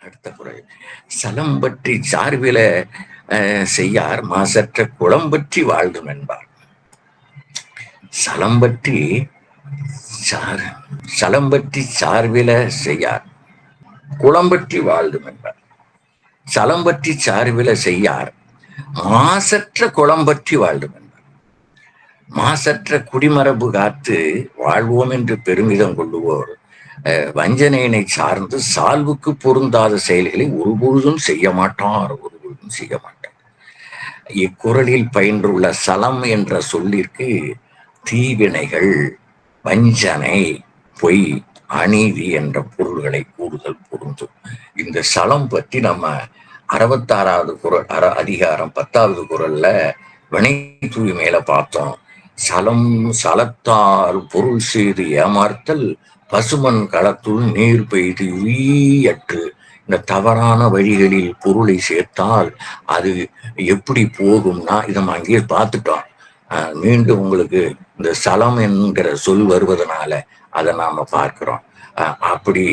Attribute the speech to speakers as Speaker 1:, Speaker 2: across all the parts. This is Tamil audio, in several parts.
Speaker 1: அடுத்த குரல் சலம் பற்றி சார்பில செய்யார் மாசற்ற குளம் பற்றி வாழ்தும் என்பார். சலம் பற்றி சார் சலம் பற்றி சார்பில செய்யார். குளம் பற்றி வாழ்தும் என்பார். சலம் பற்றி சார்பில செய்யார். மாசற்ற குளம் பற்றி வாழ்தும் என்பார். மாசற்ற குடிமரபு காத்து வாழ்வோம் என்று பெருமிதம் கொள்ளுவோர். வஞ்சனையினை சார்ந்து சால்வுக்கு பொருந்தாத செயல்களை ஒருபொழுதும் செய்ய மாட்டார் ஒருபொழுதும் செய்ய மாட்டார் இக்குறளில் பயின்றுள்ள சலம் என்ற சொல்லிற்கு தீவினைகள் வஞ்சனை பொய் அநீதி என்ற பொருள்களை கூடுதல் பொருந்தும். இந்த சலம் பற்றி நம்ம அறுபத்தாறாவது குரல் அற அதிகாரம் பத்தாவது குரல்ல வினை தூய்மையில பார்த்தோம். சலம் சலத்தால் பொருள் செய்து ஏமாற்றல் பசுமன் களத்துள் நீர் பெய்து வீயற்று இந்த தவறான வழிகளில் பொருளை சேர்த்தால் அது எப்படி போகும்னா இதை நம்ம அங்கேயே பார்த்துட்டோம். ஆஹ் மீண்டும் உங்களுக்கு இந்த சலம் என்கிற சொல் வருவதனால அதை நாம பார்க்கிறோம். அப்படி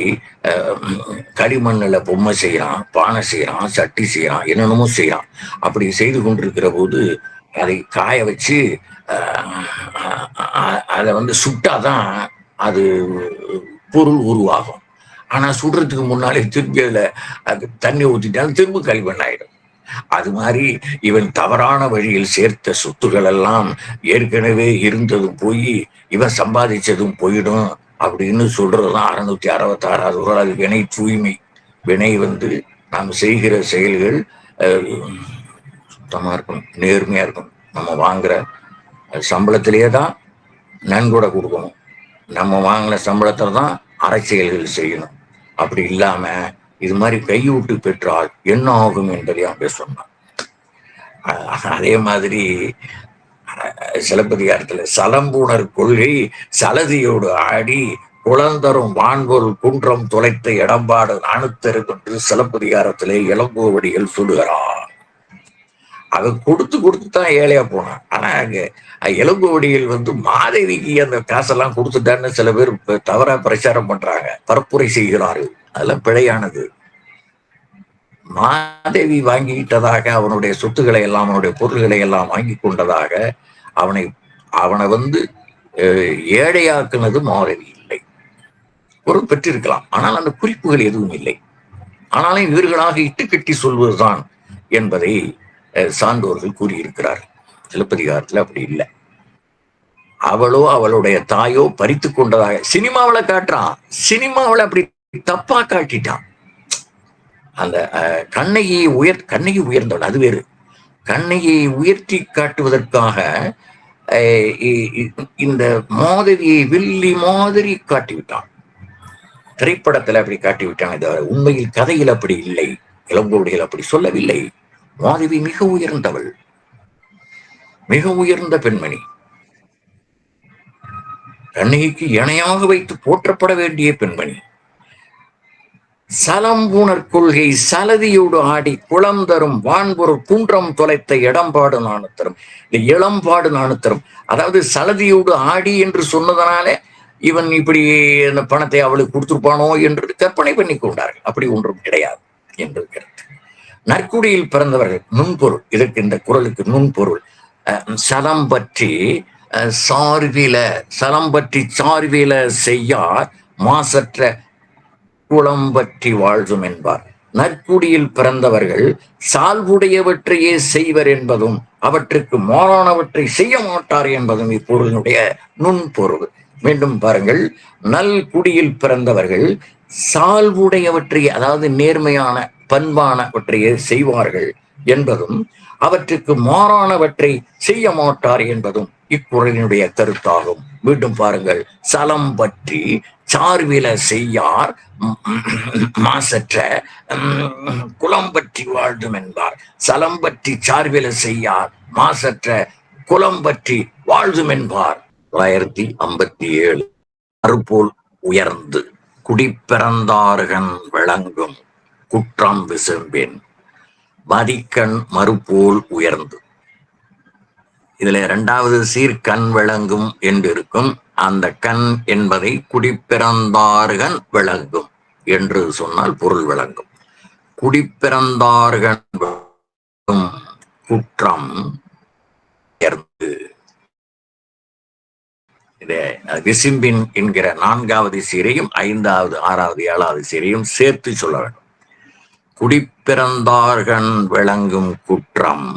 Speaker 1: களிமண்ணில் பொம்மை செய்யறான் பானை செய்யறான் சட்டி செய்யறான் என்னென்னமோ செய்யறான். அப்படி செய்து கொண்டிருக்கிற போது அதை காய வச்சு அதை வந்து சுட்டாதான் அது பொருள் உருவாகும். ஆனா சுடுறதுக்கு முன்னாலே திருப்பி அதுல அது தண்ணி ஊற்றிட்டாலும் திரும்ப களிமண் ஆயிடும் அது மாதிரி இவன் தவறான வழியில் சேர்த்த சொத்துக்கள் எல்லாம் ஏற்கனவே இருந்ததும் போய் இவன் சம்பாதிச்சதும் போயிடும் அப்படின்னு சொல்றதுதான் அறுநூத்தி அறுபத்தி ஆறாவது அது வினை தூய்மை. வினை வந்து நாம் செய்கிற செயல்கள் சுத்தமாக சுத்தமா இருக்கணும் நேர்மையா இருக்கணும். நம்ம வாங்குற சம்பளத்திலேயே தான் நன்கொடை கொடுக்கணும். நம்ம வாங்கின சம்பளத்தில் தான் அரசியல்கள் செய்யணும். அப்படி இல்லாம இது மாதிரி கையூட்டு பெற்றால் என்ன ஆகும் என்பதை அவங்க சொன்னான். அதே மாதிரி அஹ் சிலப்பதிகாரத்துல சலம்பூணர் கொள்கை சலதியோடு ஆடி குளந்தரும் வான்பொருள் குன்றம் துளைத்த இடம்பாடு அணுத்தரும் என்று சிலப்பதிகாரத்திலே இளங்கோவடிகள் சொல்லுகிறார் அதை கொடுத்து கொடுத்து தான் ஏழையா போனான். ஆனா அங்க இளங்கோடியில் வந்து மாதேவிக்கு அந்த காசெல்லாம் கொடுத்துட்டான்னு சில பேர் தவறா பிரச்சாரம் பண்றாங்க. பரப்புரை செய்கிறார்கள். அதெல்லாம் பிழையானது. மாதேவி வாங்கிட்டதாக அவனுடைய சொத்துக்களை எல்லாம் அவனுடைய பொருள்களை எல்லாம் வாங்கி கொண்டதாக அவனை அவனை வந்து அஹ், ஏழையாக்குனது மாதவி இல்லை. பொருள் பெற்றிருக்கலாம். ஆனால் அந்த குறிப்புகள் எதுவும் இல்லை. ஆனாலும் இவர்களாக இட்டுக்கட்டி சொல்வதுதான் என்பதை சான்றோர்கள் கூறியிருக்கிறார் சிலப்பதிகாரத்துல அப்படி இல்லை. அவளோ அவளுடைய தாயோ பறித்து கொண்டதாக சினிமாவுல காட்டுறான். சினிமாவுல அப்படி தப்பா காட்டிட்டான். அந்த கண்ணகியை உயர் கண்ணகி உயர்ந்தவள் அது வேறு. கண்ணகியை உயர்த்தி காட்டுவதற்காக அஹ், இ- இ- இந்த மாதவியை வில்லி மாதிரி காட்டிவிட்டான். திரைப்படத்துல அப்படி காட்டிவிட்டான். இது உண்மையில் கதையில் அப்படி இல்லை. இளங்கோடிகள் அப்படி சொல்லவில்லை. மாதவி மிக உயர்ந்தவள் மிக உயர்ந்த பெண்மணி. கண்ணகிக்கு இணையாக வைத்து போற்றப்பட வேண்டிய பெண்மணி. சலம்பூணர் கொள்கை சலதியோடு ஆடி குளம் தரும் வான்பொருள் குன்றம் தொலைத்த இடம்பாடு நாணுத்தரும். இளம்பாடு நாணுத்தரும். அதாவது சலதியோடு ஆடி என்று சொன்னதனாலே இவன் இப்படி இந்த பணத்தை அவளுக்கு கொடுத்துருப்பானோ என்று கற்பனை பண்ணி கொண்டார்கள். அப்படி ஒன்றும் கிடையாது என்று நற்குடியில் பிறந்தவர்கள் நுண்பொருள் இதற்கு இந்த குரலுக்கு நுண்பொருள். அஹ், சலம் பற்றி அஹ், சலம் பற்றி சார்பில செய்யார் மாசற்ற குளம் பற்றி வாழ்தும் என்பார். நற்குடியில் பிறந்தவர்கள் சால்வுடையவற்றையே செய்வர் என்பதும் அவற்றுக்கு மாறானவற்றை செய்ய மாட்டார் என்பதும் இப்பொருளினுடைய நுண்பொருள். மீண்டும் பாருங்கள் நல் குடியில் பிறந்தவர்கள் சால்வுடையவற்றை அதாவது நேர்மையான பண்பானவற்றையே செய்வார்கள் என்பதும் அவற்றுக்கு மாறானவற்றை செய்ய மாட்டார் என்பதும் இக்குறளினுடைய கருத்தாகும். மீண்டும் பாருங்கள் சலம் பற்றி சார்வில செய்யார் மாசற்ற குலம் பற்றி வாழ்ந்தும் என்பார். சலம் பற்றி சார்வில செய்யார் மாசற்ற குலம் பற்றி வாழ்தும் என்பார். தொள்ளாயிரத்தி ஐம்பத்தி ஏழு. மறுபோல் உயர்ந்து குடிப்பிறந்தார்கன் விளங்கும் குற்றம் விசும்பின். மதிக்கண் மறுபோல் உயர்ந்து. இதுல இரண்டாவது சீர் கண் விளங்கும் என்று இருக்கும் அந்த கண் என்பதை குடிப்பிறந்தார்கன் விளங்கும் என்று சொன்னால் பொருள் விளங்கும். குடிப்பிறந்தார்கள் குற்றம் விசிம்பின் என்கிற நான்காவது சீரையும் ஐந்தாவது ஆறாவது ஏழாவது சீரையும் சேர்த்து சொல்ல வேண்டும். குடிப்பிறந்தார்கண் விளங்கும் குற்றம்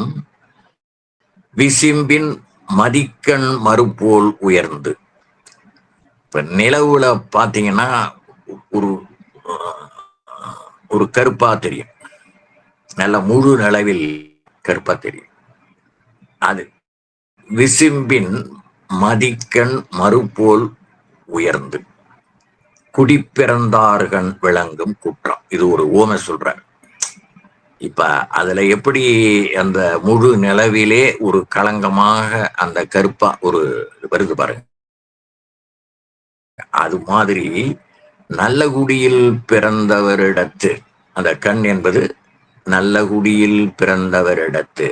Speaker 1: விசிம்பின் மதிக்கண் மறுபோல் உயர்ந்து. இப்ப நிலவுல பாத்தீங்கன்னா ஒரு ஒரு கருப்பா தெரியும். நல்ல முழு நிலவில் கருப்பா தெரியும். அது விசிம்பின் மதிக்கண் மறுபோல் உயர்ந்து. குடிப்பிறந்தார்கள் விளங்கும் குற்றம். இது ஒரு ஓமை சொல்ற இப்ப அதுல எப்படி அந்த முழு நிலவிலே ஒரு களங்கமாக அந்த கருப்பா ஒரு வருது பாருங்க. அது மாதிரி நல்ல குடியில் பிறந்தவரிடத்து அந்த கண் என்பது நல்ல குடியில் பிறந்தவரிடத்து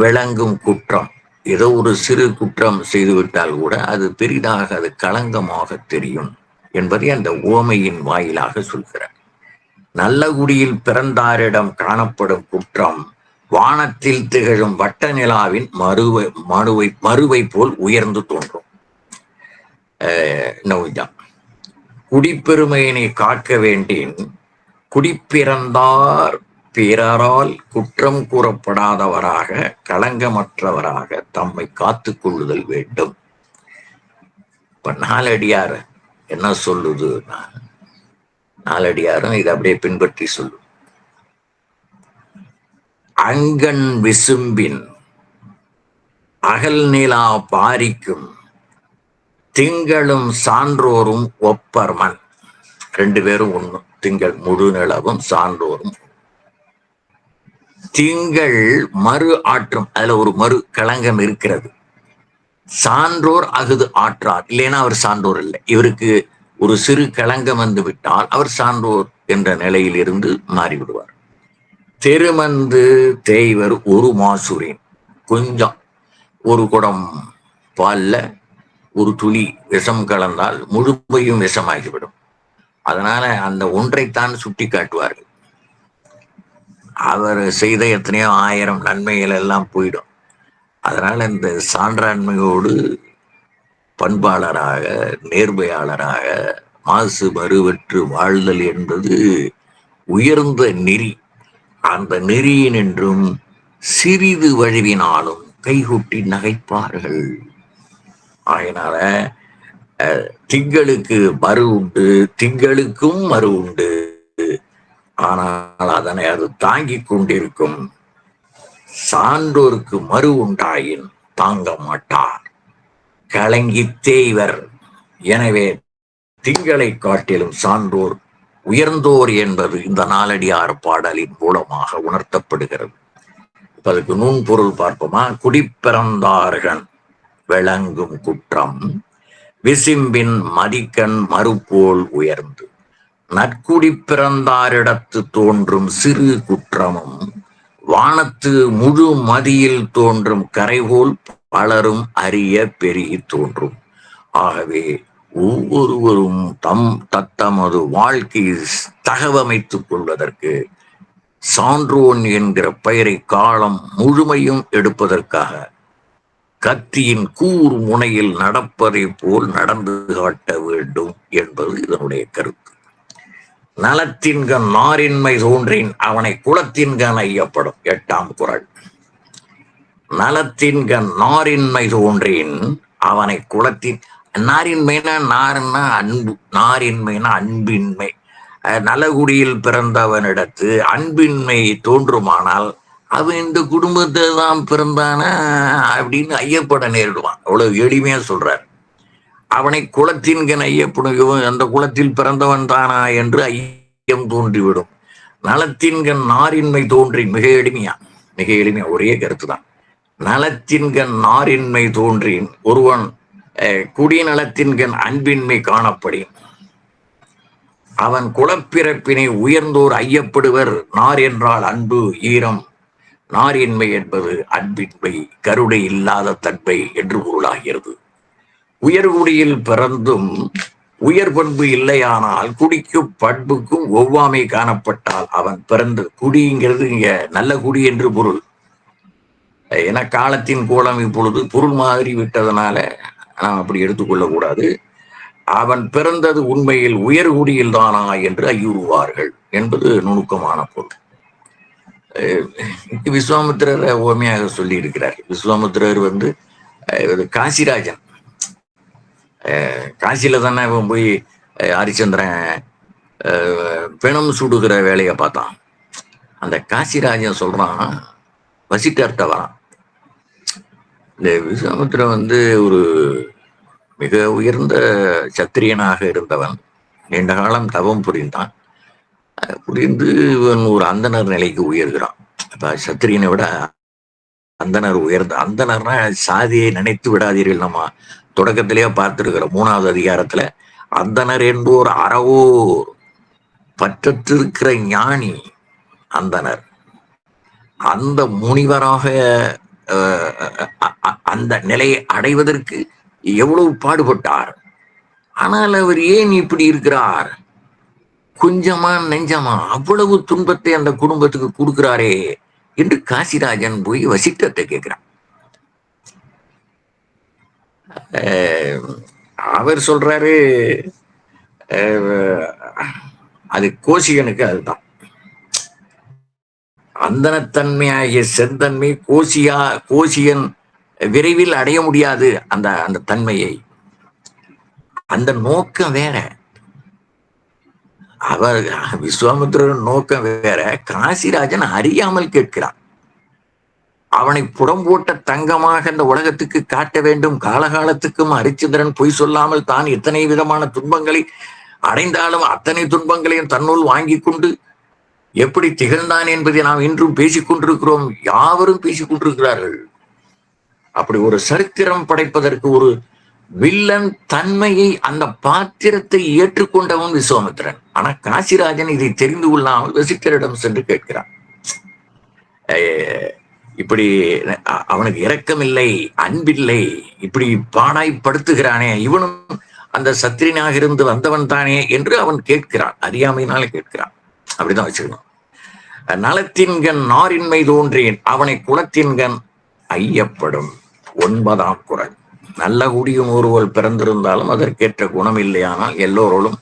Speaker 1: விளங்கும் குற்றம். ஏதோ ஒரு சிறு குற்றம் செய்துவிட்டால் கூட அது பெரிதாக அது களங்கமாக தெரியும் என்பதை அந்த ஓமையின் வாயிலாக சொல்கிறார். நல்ல குடியில் பிறந்தாரிடம் காணப்படும் குற்றம் வானத்தில் திகழும் வட்ட நிலாவின் மறுவை மறுவை மறுவை போல் உயர்ந்து தோன்றும். நோய்தான் குடிப்பெருமையினை காக்க வேண்டின். குடிப்பிறந்தார் பிறரால் குற்றம் கூறப்படாதவராக களங்கமற்றவராக தம்மை காத்து கொள்ளுதல் வேண்டும். இப்ப நாலடியார் என்ன சொல்லுது நாலடியாரும் இதை அப்படியே பின்பற்றி சொல்லும். அங்கன் விசும்பின் அகல் நிலா பாரிக்கும் திங்களும் சான்றோரும் ஒப்பர்மன். ரெண்டு பேரும் ஒண்ணும். திங்கள் முழு நிலவும் சான்றோரும். திங்கள் மறு ஆற்றும். அதுல ஒரு மறு களங்கம் இருக்கிறது. சான்றோர் அகுது ஆற்றார். இல்லைன்னா அவர் சான்றோர் இல்லை. இவருக்கு ஒரு சிறு களங்கம் வந்து விட்டால் அவர் சான்றோர் என்ற நிலையில் இருந்து மாறிவிடுவார். தெருமந்து தேய்வர் ஒரு மாசூரின் கொஞ்சம். ஒரு குடம் பால்ல ஒரு துளி விஷம் கலந்தால் முழுமையும் விஷமாகிவிடும். அதனால அந்த ஒன்றைத்தான் சுட்டி காட்டுவார்கள். அவர் செய்த எத்தனையோ ஆயிரம் நன்மைகள் எல்லாம் போயிடும். அதனால இந்த சான்றாண்மையோடு பண்பாளராக நேர்மையாளராக மாசு மறுவற்று வாழ்தல் என்பது உயர்ந்த நெறி. அந்த நெறியினின்றும் சிறிது வழிவினாலும் கைகூட்டி நகைப்பார்கள். ஆகினால திங்களுக்கு மறு உண்டு திங்களுக்கும் மறு உண்டு. ஆனால் அதனை அது தாங்கிக் கொண்டிருக்கும் சான்றோருக்கு மறு உண்டாயின் தாங்க மாட்டார் கலங்கி தேய்வர் எனவே திங்களை காட்டிலும் சான்றோர் உயர்ந்தோர் என்பது இந்த நாலடியார் பாடலின் மூலமாக உணர்த்தப்படுகிறது. இப்ப அதுக்கு நுண்பொருள் பார்ப்போமா? குடிப்பிறந்தார்கள் விளங்கும் குற்றம் விசிம்பின் மதிக்கண் மறுபோல் உயர்ந்து. நற்குடி பிறந்தாரிடத்து தோன்றும் சிறு குற்றமும் வானத்து முழு மதியில் தோன்றும் கரைபோல் பலரும் அறிய பெருகி தோன்றும். ஆகவே ஒவ்வொருவரும் தம் தத்தமது வாழ்க்கையை தகவமைத்துக் கொள்வதற்கு சான்றோன் என்கிற பெயரை காலம் முழுமையும் எடுப்பதற்காக கத்தியின் கூர் முனையில் நடப்பதை போல் நடந்து காட்ட வேண்டும் என்பது இதனுடைய கருத்து. நலத்தின்கண் நாரின்மை தோன்றின் அவனை குலத்தின்கண் ஐயப்படும். எட்டாம் குரல். நலத்தின்கண் நாரின்மை தோன்றின் அவனை குலத்தின் நாரின்மைனா நாருன்னா அன்பு நாரின்மைனா அன்பின்மை. நலகுடியில் பிறந்தவனிடத்து அன்பின்மை தோன்றுமானால் அவன் இந்த குடும்பத்தை தான் பிறந்தானா அப்படின்னு ஐயப்பட நேரிடுவான். அவ்வளவு எளிமையா சொல்றார். அவனை குளத்தின்கன் ஐயப்படுகவும் அந்த குலத்தில் பிறந்தவன் தானா என்று ஐயம் தோன்றிவிடும். நலத்தின்கண் நாரின்மை தோன்றி மிக எளிமையா மிக எளிமையா ஒரே கருத்து தான் நலத்தின்கண் நாரின்மை தோன்றின். ஒருவன் குடிநலத்தின்கண் அன்பின்மை காணப்படின். அவன் குலப்பிறப்பினை உயர்ந்தோர் ஐயப்படுவர். நார் என்றால் அன்பு ஈரம். நாரின்மை என்பது அன்பின்மை கருணை இல்லாத தன்மை என்று பொருளாகிறது. உயர்குடியில் பிறந்தும் உயர் பண்பு இல்லையானால் குடிக்கும் பண்புக்கும் ஒவ்வாமை காணப்பட்டால் அவன் பிறந்த குடிங்கிறது இங்க நல்ல குடி என்று பொருள். ஏன்னா காலத்தின் கோலம் இப்பொழுது பொருள் மாதிரி விட்டதனால நாம் அப்படி எடுத்துக்கொள்ள கூடாது அவன் பிறந்தது உண்மையில் உயர்குடியில் தானா என்று ஐயுறுவார்கள் என்பது நுணுக்கமான பொருள். விஸ்வாமித்திரர் ஓமையாக சொல்லி இருக்கிறார் விஸ்வாமித்திரர் வந்து காசிராஜன். காசியில தானே இவன் போய் ஹரிச்சந்திரன் பிணம் சுடுகிற வேலையை பார்த்தான். அந்த காசிராஜன் சொல்றான் வசிட்டர்கிட்ட வரான் இந்த விஸ்வாமித்திரன் வந்து ஒரு மிக உயர்ந்த சத்திரியனாக இருந்தவன். நீண்ட காலம் தவம் புரிந்தான். புரிந்து இவன் ஒரு அந்தனர் நிலைக்கு உயர்கிறான். அப்ப சத்திரியனை விட அந்தனர் உயர்ந்த அந்தனர்னா சாதியை நினைத்து விடாதீர்கள். நம்ம தொடக்கத்திலேயே பார்த்திருக்கிறோம் மூணாவது அதிகாரத்துல அந்தனர் என்போர் அறவோர் பற்றத்திருக்கிற ஞானி அந்தனர். அந்த முனிவராக அந்த நிலையை அடைவதற்கு எவ்வளவு பாடுபட்டார்? ஆனால் அவர் ஏன் இப்படி இருக்கிறார்? கொஞ்சமா நெஞ்சமா அவ்வளவு துன்பத்தை அந்த குடும்பத்துக்கு கொடுக்கிறாரே என்று காசிராஜன் போய் வசிட்டத்தை கேட்கிறான். அவர் சொல்றாரு அது கோசிகனுக்கு அதுதான். அந்தனத்தன்மையாகிய செந்தன்மை கோசியா கோசியன் விரைவில் அடைய முடியாது அந்த அந்த தன்மையை. அந்த நோக்கம் வேற. அவர் விஸ்வாமித்திரன் நோக்கம் வேற. காசிராஜன் அறியாமல் கேட்கிறான். அவனை புடம்போட்ட தங்கமாக இந்த உலகத்துக்கு காட்ட வேண்டும். காலகாலத்துக்கும் ஹரிச்சந்திரன் பொய் சொல்லாமல் தான் எத்தனை விதமான துன்பங்களை அடைந்தாலும் அத்தனை துன்பங்களையும் தன்னுள் வாங்கி கொண்டு எப்படி திகழ்ந்தான் என்பதை நாம் இன்றும் பேசிக் கொண்டிருக்கிறோம். யாவரும் பேசிக் கொண்டிருக்கிறார்கள். அப்படி ஒரு சரித்திரம் படைப்பதற்கு ஒரு வில்லன் தன்மையை அந்த பாத்திரத்தை ஏற்றுக்கொண்டவன் விஸ்வாமித்திரன். ஆனா காசிராஜன் இதை தெரிந்து கொள்ளாமல் வசித்தரிடம் சென்று கேட்கிறான். இப்படி அவனுக்கு இரக்கமில்லை அன்பில்லை இப்படி பாடாய்ப்படுத்துகிறானே இவனும் அந்த சத்திரினாக இருந்து வந்தவன் தானே என்று அவன் கேட்கிறான். அறியாமையினால கேட்கிறான். அப்படிதான் வச்சுக்கணும் நலத்தின்கண் நாரின்மை தோன்றேன் அவனை குலத்தின்கண் ஐயப்படும். ஒன்பதாம் குரல். நல்ல குடியும் ஒருவள் பிறந்திருந்தாலும் அதற்கேற்ற குணம் இல்லையானால் எல்லோரோடும்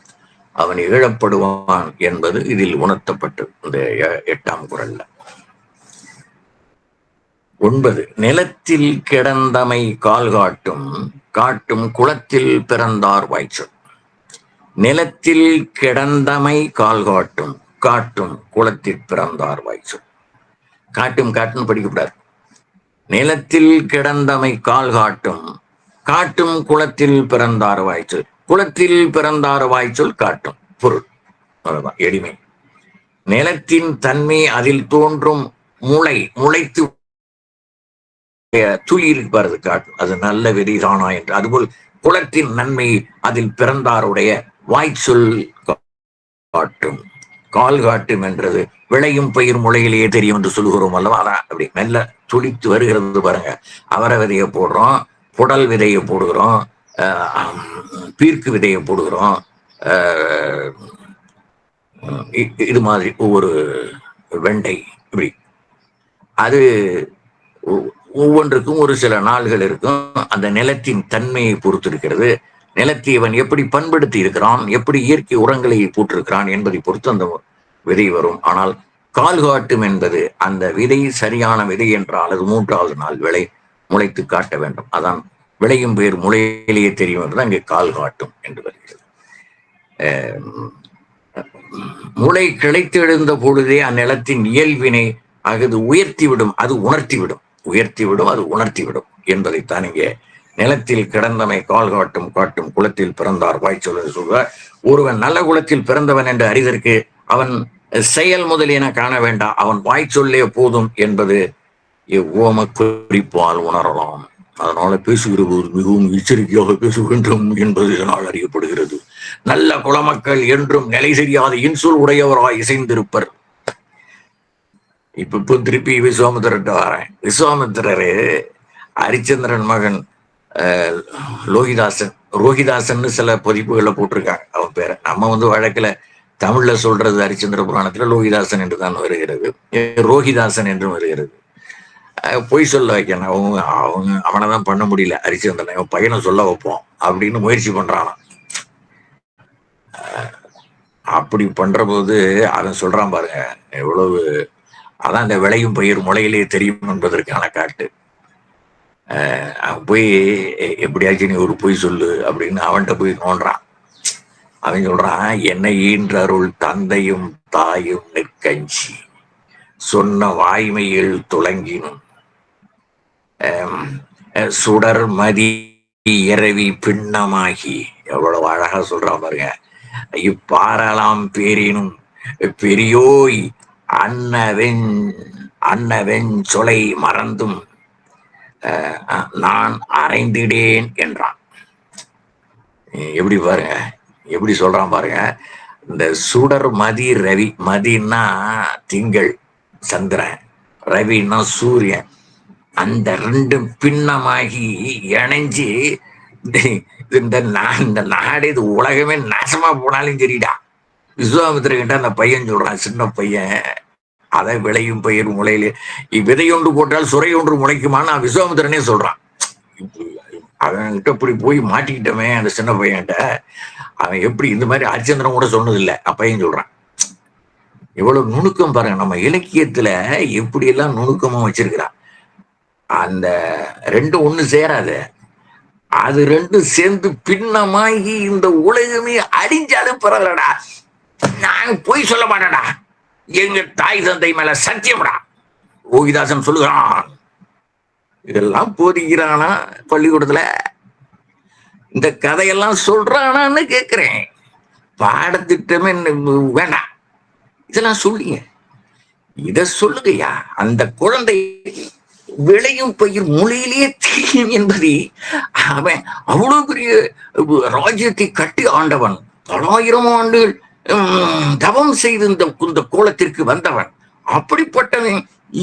Speaker 1: அவன் இழப்படுவான் என்பது இதில் உணர்த்தப்பட்டு இந்த எட்டாம் குரல்ல. ஒன்பது. நிலத்தில் கிடந்தமை கால் காட்டும் காட்டும் குளத்தில் பிறந்தார் வாய்ச்சொல். நிலத்தில் கிடந்தமை கால் காட்டும் காட்டும் குளத்தில் பிறந்தார் வாய்ச்சொல். காட்டும் காட்டுன்னு படிக்கக்கூடாது நிலத்தில் கிடந்தமை கால் காட்டும். காட்டும் குளத்தில் பிறந்தார் வாய்ச்சொல். குளத்தில் பிறந்தார் வாய்ச்சொல் காட்டும். பொருள். எளிமை. நிலத்தின் தன்மை அதில் தோன்றும் முளை முளைத்து துளி இருப்பாரது காட்டும் அது நல்ல வெறிதானா என்று. அதுபோல் குளத்தின் நன்மை அதில் பிறந்தாருடைய வாய்ச்சொல் காட்டும். கால் காட்டும் என்றது விளையும் பயிர் முளையிலேயே தெரியும் என்று சொல்லுகிறோம் அல்லவா? அதான் அப்படி. மெல்ல துளித்து வருகிறது பாருங்க. அவரை விதையை போடுறோம் புடல் விதையை போடுகிறோம் பீர்க்கு விதையை போடுகிறோம் இது மாதிரி ஒவ்வொரு வெண்டை இப்படி. அது ஒவ்வொன்றுக்கும் ஒரு சில நாள்கள் இருக்கும். அந்த நிலத்தின் தன்மையை பொறுத்திருக்கிறது. நிலத்தை அவன் எப்படி பண்படுத்தி இருக்கிறான் எப்படி இயற்கை உரங்களை போட்டிருக்கிறான் என்பதை பொறுத்து அந்த விதை வரும். ஆனால் கால் காட்டும் என்பது அந்த விதை சரியான விதை என்றால் அது மூன்றாவது நாள் விளை முளைத்து காட்ட வேண்டும். அதான் விளையும் பேர் முளையிலேயே தெரியும் என்றுதான் இங்கே கால் காட்டும் என்று வருகிறது. முளை கிளைத்தெழுந்த பொழுதே அந்நிலத்தின் இயல்பினை அகது உயர்த்திவிடும் அது உணர்த்திவிடும் உயர்த்திவிடும் அது உணர்த்திவிடும் என்பதைத்தான் இங்கே நிலத்தில் கிடந்தமை கால் காட்டும் காட்டும் குளத்தில் பிறந்தார். வாய்ச்சொல் சொல்வார் ஒருவன் நல்ல குலத்தில் பிறந்தவன் என்று அறிதற்கு அவன் செயல் முதலியன காண வேண்டாம் அவன் வாய்ச்சொல்லே போதும் என்பது இவ்வோம குறிப்பால் உணரலாம். அதனால பேசுகிற போது மிகவும் எச்சரிக்கையாக பேசுகின்றோம் என்பது இதனால் அறியப்படுகிறது. நல்ல குலமக்கள் என்றும் நிலை தெரியாத இன்சொல் உடையவராய் இசைந்திருப்பர். இப்ப இப்போ திருப்பி விஸ்வாமித்திரர்கிட்ட வரேன். விஸ்வாமித்திரரு ஹரிச்சந்திரன் மகன் லோகிதாசன் ரோகிதாசன் சில பதிப்புகளை போட்டிருக்காங்க. அவன் பேரை. நம்ம வந்து வழக்கில் தமிழ்ல சொல்றது ஹரிச்சந்திர புராணத்துல லோகிதாசன் என்று தான் வருகிறது. ரோகிதாசன் என்றும் வருகிறது. பொய் சொல்ல வைக்கணும். அவங்க அவங்க அவனை தான் பண்ண முடியல. ஹரிச்சந்திரன் அவன் பையனை சொல்ல வைப்போம் அப்படின்னு முயற்சி பண்றானா. அப்படி பண்ற போது அவன் சொல்றான் பாருங்க எவ்வளவு அதான் இந்த விளையும் பயிர் முளையிலே தெரியும் என்பதற்கான காட்டு. போய் எப்படியாச்சும் நீ ஒரு பொய் சொல்லு அப்படின்னு அவன்கிட்ட போய் நோன்றான் அவன் சொல்றான் என்னை ஈன்றருள் தந்தையும் தாயும் நெற்கஞ்சி. சொன்ன வாய்மையில் துளங்கினும். சுடர் மதி இரவி பின்னமாகி. எவ்வளவு அழகா சொல்றான் பாருங்க. இப்பாரலாம் பேரினும் பெரியோய் அன்னவென் அன்னவென் சொலை மறந்தும். நான் அறைந்திடேன் என்றான். எப்படி பாருங்க எப்படி சொல்றான் பாருங்க இந்த சுடர் மதி ரவி மதினா திங்கள் சந்திரன் ரவின்னா சூரியன் அந்த ரெண்டும் பின்னமாகி இணைஞ்சு இந்த இந்த நாடு இது உலகமே நாசமா போனாலும் சரிடா. விஸ்வாமித்திரகிட்ட அந்த பையன் சொல்றான் சின்ன பையன் அதை விளையும் பயிர் முளையிலே. விதை ஒன்று போட்டால் சுரை ஒன்று முளைக்குமான்னு நான் விஸ்வாமித்திரனே சொல்றான். அவன்கிட்ட இப்படி போய் மாட்டிக்கிட்டவன் அந்த சின்ன பையன்கிட்ட. அவன் எப்படி இந்த மாதிரி ஹரிச்சந்திரன் கூட சொன்னதில்லை. அப்பையும் சொல்றான். இவ்வளவு நுணுக்கம் பாருங்க நம்ம இலக்கியத்துல எப்படி எல்லாம் நுணுக்கமா வச்சிருக்கிறான். அந்த ரெண்டும் ஒண்ணு சேராது. அது ரெண்டும் சேர்ந்து பின்னமாகி இந்த உலகமே அழிஞ்சாலும் பரவாயில்லடா. நான் போய் சொல்ல மாட்டேடா எங்க தாய் தந்தை மேல சத்தியம்டா ஓகிதாசன் சொல்லுகிறான் இதெல்லாம் போதிக்கிறானா பள்ளிக்கூடத்துல? இந்த கதையெல்லாம் சொல்றானான்னு கேக்குறேன். பாடத்திட்டமே வேண்டாம். இதெல்லாம் சொல்லுங்க. இத சொல்லுங்கய்யா அந்த குழந்தை விளையும் பயிர் மொழியிலேயே தெரியும் என்பதை அவன் அவ்வளவு பெரிய ராஜ்யத்தை கட்டி ஆண்டவன் பலாயிரம் ஆண்டுகள் தவம் செய்து இந்த இந்த கோலத்திற்கு வந்தவன் அப்படிப்பட்டவன்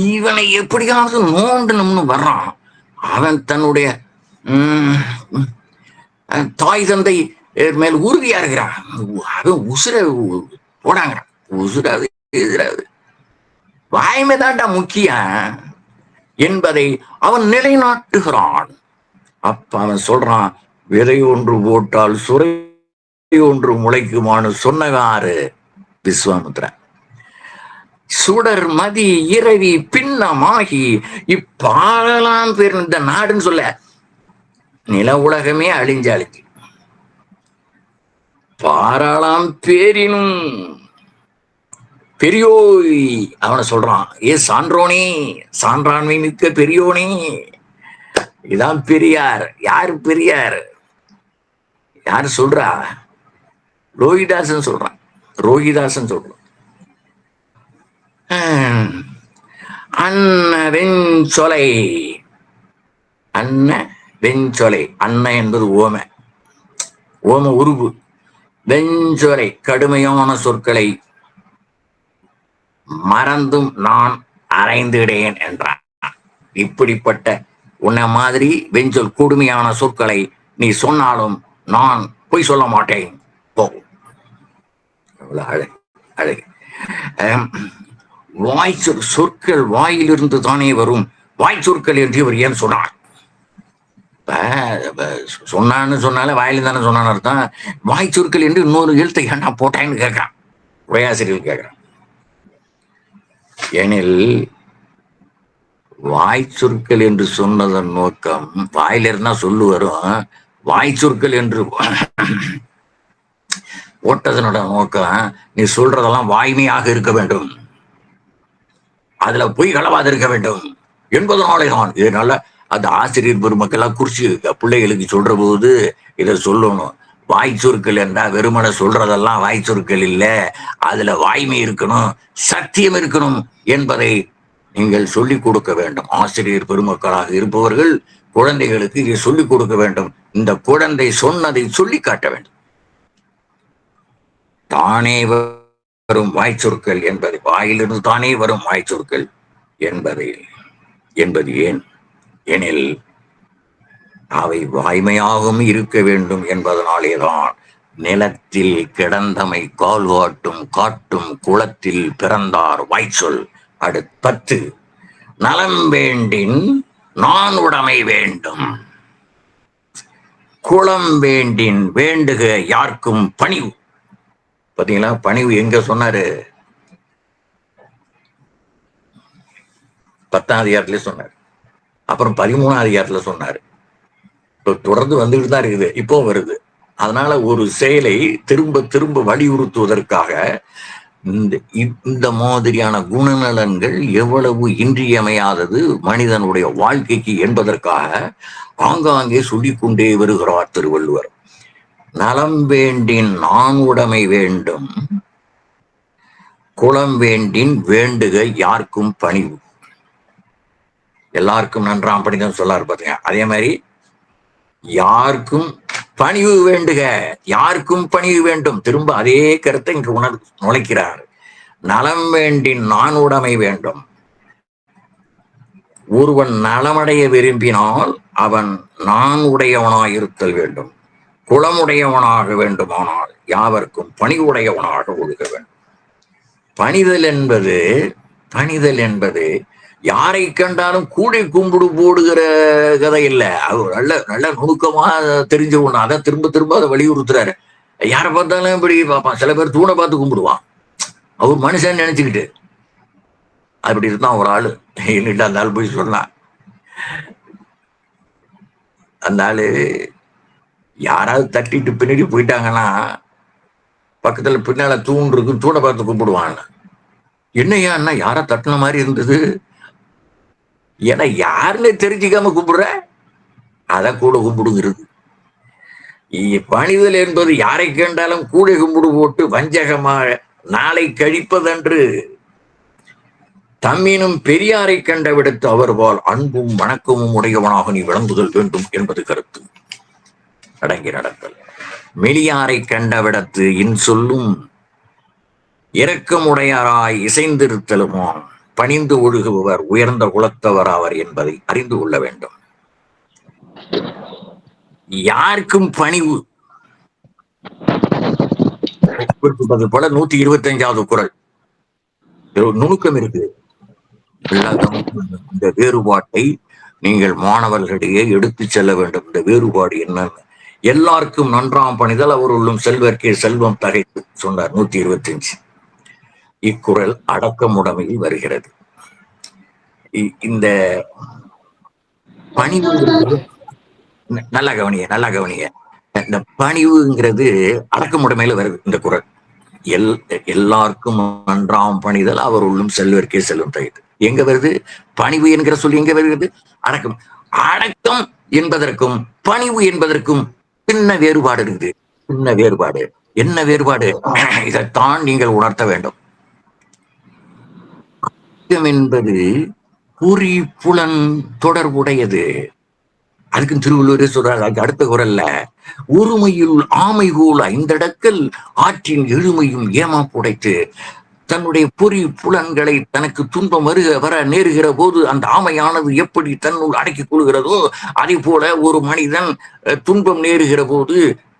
Speaker 1: இவனை எப்படியாவது நோண்டணும்னு வர்றான். அவன் தன்னுடைய தாய் தந்தை மேல் உறுதியா இருக்கிறான் அவன் உசுர போடாங்கிறான். உசுராது எதிராது. வாய்மை தாண்டா முக்கியம் என்பதை அவன் நிலைநாட்டுகிறான். அப்ப அவன் சொல்றான் விதை ஒன்று போட்டால் சுரை ஒன்று முளைக்குமான்னு சொன்னவாறு விஸ்வாமுத்திரன் சுடர் மதி இரவி பின்னமாகி இப்பாலலாம் பேர் இந்த நாடுன்னு சொல்ல நில உலகமே அழிஞ்சு அழிஞ்சு பாராளாம் பேரினும் பெரியோய் அவனை சொல்றான் ஏ சான்றோனே சான்றாண்மை மிக்க பெரியோனே இதான் பெரியார் யார் பெரியார்? யாரு சொல்றா? ரோஹிதாசன் சொல்றான் ரோஹிதாசன் சொல்றான் அன்ன வெஞ்சொலை அன்ன வெஞ்சொலை அன்ன என்பது ஓம. ஓம உருவு வெஞ்சொலை கடுமையான சொற்களை. மறந்தும் நான் அரைந்திடேன் என்றான். இப்படிப்பட்ட உன்னை மாதிரி வெஞ்சொல் கொடுமையான சொற்களை நீ சொன்னாலும் நான் பொய் சொல்ல மாட்டேன். போ. அழகு அழகு. வாய் சொற்கள் வாயிலிருந்து தானே வரும். வாய் சொற்கள் என்று இவர் ஏன் சொன்னார்? சொன்னான்னு சொன்னாலே வாயில தானே சொன்னான்னு அர்த்தம். வாய் சொற்கள் என்று இன்னொரு எழுத்தை ஏன்னா போட்டான்னு கேட்கிறான். உரையாசிரியர் கேட்கிறான். எனில் வாய் சொற்கள் என்று சொன்னதன் நோக்கம் வாயிலிருந்தா சொல்லு வரும். வாய் சொற்கள் என்று ஓட்டதனோட நோக்கம் நீ சொல்றதெல்லாம் வாய்மையாக இருக்க வேண்டும். அதுல பொய் களவாது இருக்க வேண்டும். என்பதனாலே தான். இதனால அந்த ஆசிரியர் பெருமக்கள்லாம் குறிச்சு பிள்ளைகளுக்கு சொல்ற போது இதை சொல்லணும். வாய் சொற்கள் என்றா வெறுமனை சொல்றதெல்லாம் வாய் சொற்கள் இல்ல. அதுல வாய்மை இருக்கணும் சத்தியம் இருக்கணும் என்பதை நீங்கள் சொல்லிக் கொடுக்க வேண்டும். ஆசிரியர் பெருமக்களாக இருப்பவர்கள் குழந்தைகளுக்கு இதை சொல்லிக் கொடுக்க வேண்டும். இந்த குழந்தை சொன்னதை சொல்லி காட்ட வேண்டும். தானே வரும் வாய்ச்சொற்கள் என்பதை வாயிலிருந்து தானே வரும் வாய்ச்சொற்கள் என்பதை என்பது ஏன்? எனில் அவை வாய்மையாகவும் இருக்க வேண்டும் என்பதனாலேதான் நிலத்தில் கிடந்தமை கால் காட்டும் காட்டும் குளத்தில் பிறந்தார் வாய்ச்சொல். அடுத்து நலம் வேண்டின் நான் உடைமை வேண்டும். குளம் வேண்டின் வேண்டுக யாருக்கும் பணிவு. பாத்தீங்களா? பணிவு எங்க சொன்னாரு? பத்தாம் அதிகாரத்துல சொன்னார். அப்புறம் பதிமூணாம் அதிகாரத்துல சொன்னாரு. தொடர்ந்து வந்துகிட்டு தான் இருக்குது. இப்போ வருது. அதனால ஒரு செயலை திரும்ப திரும்ப வலியுறுத்துவதற்காக இந்த இந்த மாதிரியான குணநலன்கள் எவ்வளவு இன்றியமையாதது மனிதனுடைய வாழ்க்கைக்கு என்பதற்காக ஆங்காங்கே சொல்லிக்கொண்டே வருகிறார் திருவள்ளுவர். நலம் வேண்டின் நான் உடைமை வேண்டும். குளம் வேண்டின் வேண்டுக யாருக்கும் பணிவு. எல்லாருக்கும் நன்றாம் பணிதான் சொல்லாரு பார்த்தீங்க அதே மாதிரி யாருக்கும் பணிவு வேண்டுக யாருக்கும் பணிவு வேண்டும். திரும்ப அதே கருத்தை இங்கு உணர் நுழைக்கிறார். நலம் வேண்டின் நான் உடைமை வேண்டும். ஒருவன் நலமடைய விரும்பினால் அவன் நான் உடையவனாய் இருத்தல் வேண்டும். குளமுடையவனாக வேண்டுமானால் யாவருக்கும் பணி உடையவனாக ஒழுக வேண்டும். பணிதல் என்பது பணிதல் என்பது யாரை கண்டாலும் கூடை கும்பிடு போடுகிற கதை இல்ல. அது நல்ல நல்ல நுணுக்கமா தெரிஞ்ச ஒண்ணு. அதை திரும்ப திரும்ப அதை வலியுறுத்துறாரு. யாரை பார்த்தாலும் இப்படி பார்ப்பான். சில பேர் தூணை பார்த்து கும்பிடுவான். அவர் மனுஷன் நினைச்சுக்கிட்டு. அப்படி இருந்தான் ஒரு ஆளு. என்கிட்ட அந்த ஆள் போய் சொன்னான். அந்த ஆளு யாராவது தட்டிட்டு பின்னாடி போயிட்டாங்கன்னா பக்கத்துல பின்னால தூண் இருக்கு தூணை பார்த்து கூப்பிடுவாங்க என்னையா அண்ணா யாரை தட்டின மாதிரி இருந்தது? ஏன்னா யாருன்னு தெரிஞ்சுக்காம கும்பிடுற? அத கூட கும்பிடுங்கிறது பணிதல் என்பது யாரை கண்டாலும் கூட கும்பிடு போட்டு வஞ்சகமாக நாளை கழிப்பதன்று. தம்மினும் பெரியாரை கண்ட விடுத்து அவர் போல் அன்பும் வணக்கமும் உடையவனாக நீ விளங்குதல் வேண்டும் என்பது கருத்து. அடங்கி நடத்தல். மெலியாரை கண்டவிடத்து இன் சொல்லும் இரக்கமுடையாராய் இசைந்திருத்தலுமோ? பணிந்து ஒழுகுபவர் உயர்ந்த குலத்தவர் ஆவர் என்பதை அறிந்து கொள்ள வேண்டும். யாருக்கும் பணிவு. குறிப்பிட்டது போல நூத்தி இருபத்தி அஞ்சாவது குரல் நுணுக்கம் இருக்கு இந்த வேறுபாட்டை நீங்கள் மாணவர்களிடையே எடுத்து செல்ல வேண்டும். இந்த வேறுபாடு என்னன்னு. எல்லாருக்கும் நன்றாம் பணிதல் அவர்களும் செல்வர்க்கே செல்வம் தகைத்து சொன்னார் நூத்தி இருபத்தி அஞ்சு இக்குரல் அடக்கமுடமையில் வருகிறது. இந்த பணிவு நல்ல கவனிய நல்ல கவனிய இந்த பணிவுங்கிறது அடக்கமுடைமையில வருது இந்த குரல். எல் எல்லாருக்கும் நன்றாம் பணிதல் அவர் உள்ளும் செல்வர்க்கே செல்வம் தகுது எங்க வருது? பணிவு என்கிற சொல்லி எங்க வருகிறது? அடக்கம். அடக்கம் என்பதற்கும் பணிவு என்பதற்கும் சின்ன வேறுபாடு இருக்குது? சின்ன வேறுபாடு? என்ன வேறுபாடு? இதைத்தான் நீங்கள் உணர்த்த வேண்டும். என்பது குறி புலன் தொடர்புடையது. அதுக்கு திருவள்ளுவரே சொல்றாரு அடுத்த குரல்ல ஒருமையில் ஆமை ஐந்தடக்கல் ஆற்றின் எழுமையும் ஏமாப்புடைத்து தன்னுடைய பொறி புலன்களை தனக்கு துன்பம் வருக வர நேருகிற போது அந்த ஆமையானது எப்படி தன்னுள் அடக்கிக் கொள்கிறதோ அதே போல ஒரு மனிதன் துன்பம் நேருகிற போது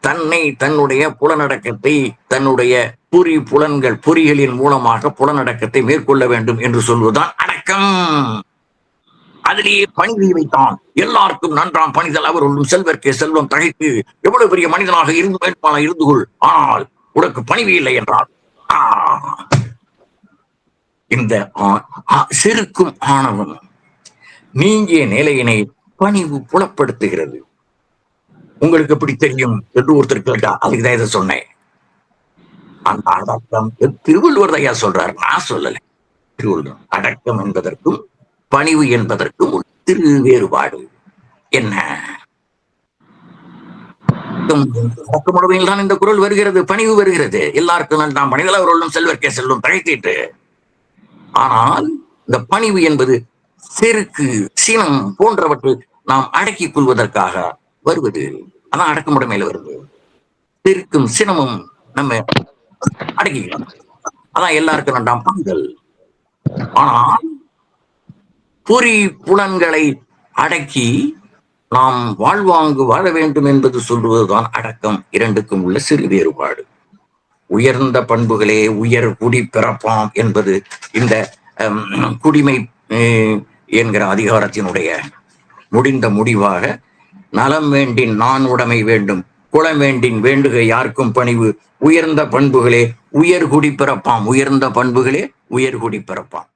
Speaker 1: தன்னை தன்னுடைய புலனடக்கத்தை தன்னுடைய பொறி புலன்கள் பொறிகளின் மூலமாக புலனடக்கத்தை மேற்கொள்ள வேண்டும் என்று சொல்வதுதான் அடக்கம். அதிலேயே பணிவை வைத்தான். எல்லாருக்கும் நன்றாம் பணிதல். அவர் செல்வர்க்கே செல்வம் தகைத்து எவ்வளவு பெரிய மனிதனாக இருந்து வேண்டுமான இருந்து கொள். ஆனால் உனக்கு பணிவு இல்லை என்றால் இந்த செருக்கும் ஆணவம் நீங்கிய நிலையினை பணிவு புலப்படுத்துகிறது. உங்களுக்கு எப்படி தெரியும் என்று ஒருத்தர் கேட்டா அதுக்கு தான் இதை சொன்னேன். அந்த அடக்கம் திருவள்ளுவர் ஐயா சொல்றாரு? நான் சொல்லல. திருவள்ளுவர் அடக்கம் என்பதற்கும் பணிவு என்பதற்கும் திரு வேறுபாடு. என்ன? அடக்கமுடமையில் தான் இந்த குரல் வருகிறது பணிவு வருகிறது. எல்லாருக்கும் நான் மனிதலவர்களும் செல்வர்க்கே செல்லும் தழைத்திட்டு ஆனால் இந்த பணிவு என்பது செருக்கு சினம் போன்றவற்றை நாம் அடக்கிக் கொள்வதற்காக வருவது. அதான் அடக்குமுறைமையில வருது. செருக்கும் சினமும் நம்ம அடக்கிக்கலாம் அதான் எல்லாருக்கும் நன்றாம் பங்குதல் ஆனால் பொறி புலன்களை அடக்கி நாம் வாழ்வாங்கு வாழ வேண்டும் என்பது சொல்வதுதான் அடக்கம். இரண்டுக்கும் உள்ள சிறு வேறுபாடு. உயர்ந்த பண்புகளே உயர் குடி பிறப்பாம் என்பது இந்த குடிமை என்கிற அதிகாரத்தினுடைய முடிந்த முடிவாக நலம் வேண்டின் நான் உடைமை வேண்டும் குளம் வேண்டின் வேண்டுக யாருக்கும் பணிவு உயர்ந்த பண்புகளே உயர் குடி பிறப்பாம் உயர்ந்த பண்புகளே உயர் குடி பிறப்பாம்.